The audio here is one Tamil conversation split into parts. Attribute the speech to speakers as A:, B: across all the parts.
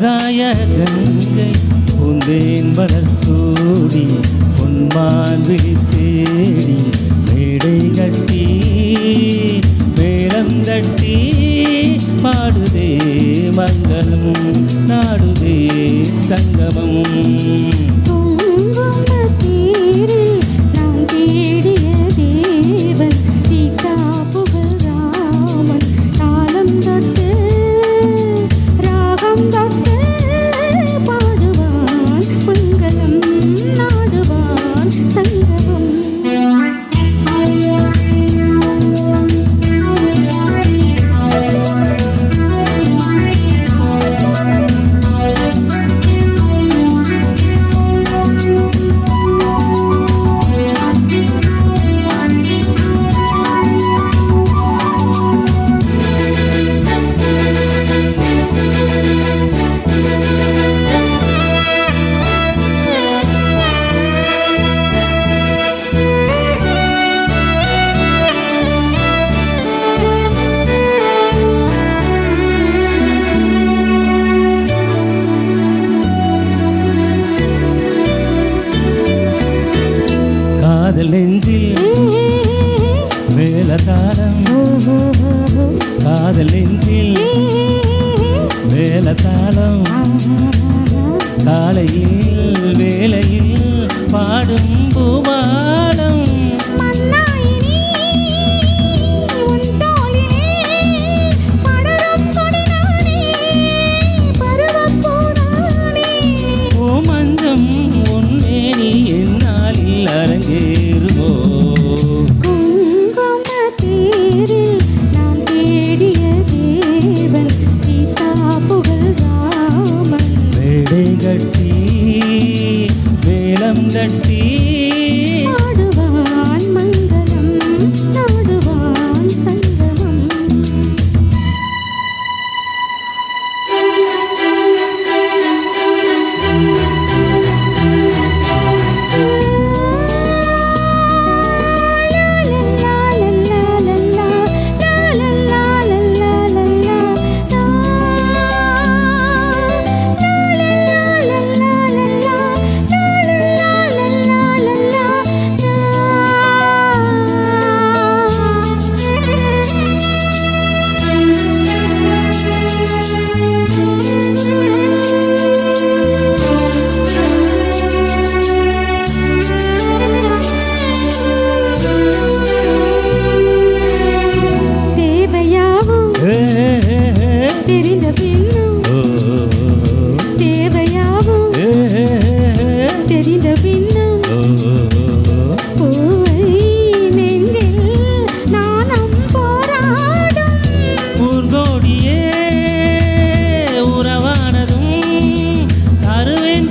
A: ஆகாய கங்கை உந்தேன் மலர் சூடி பொன்மான் விழித்தேடி மேடை கட்டி மேளம் தட்டி பாடுதே மங்களம் நாடுதே சங்கமம் மேலதாளம். காதலின்றில் மேலதாளம். காலையில் வேலையில் பாடும்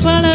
A: para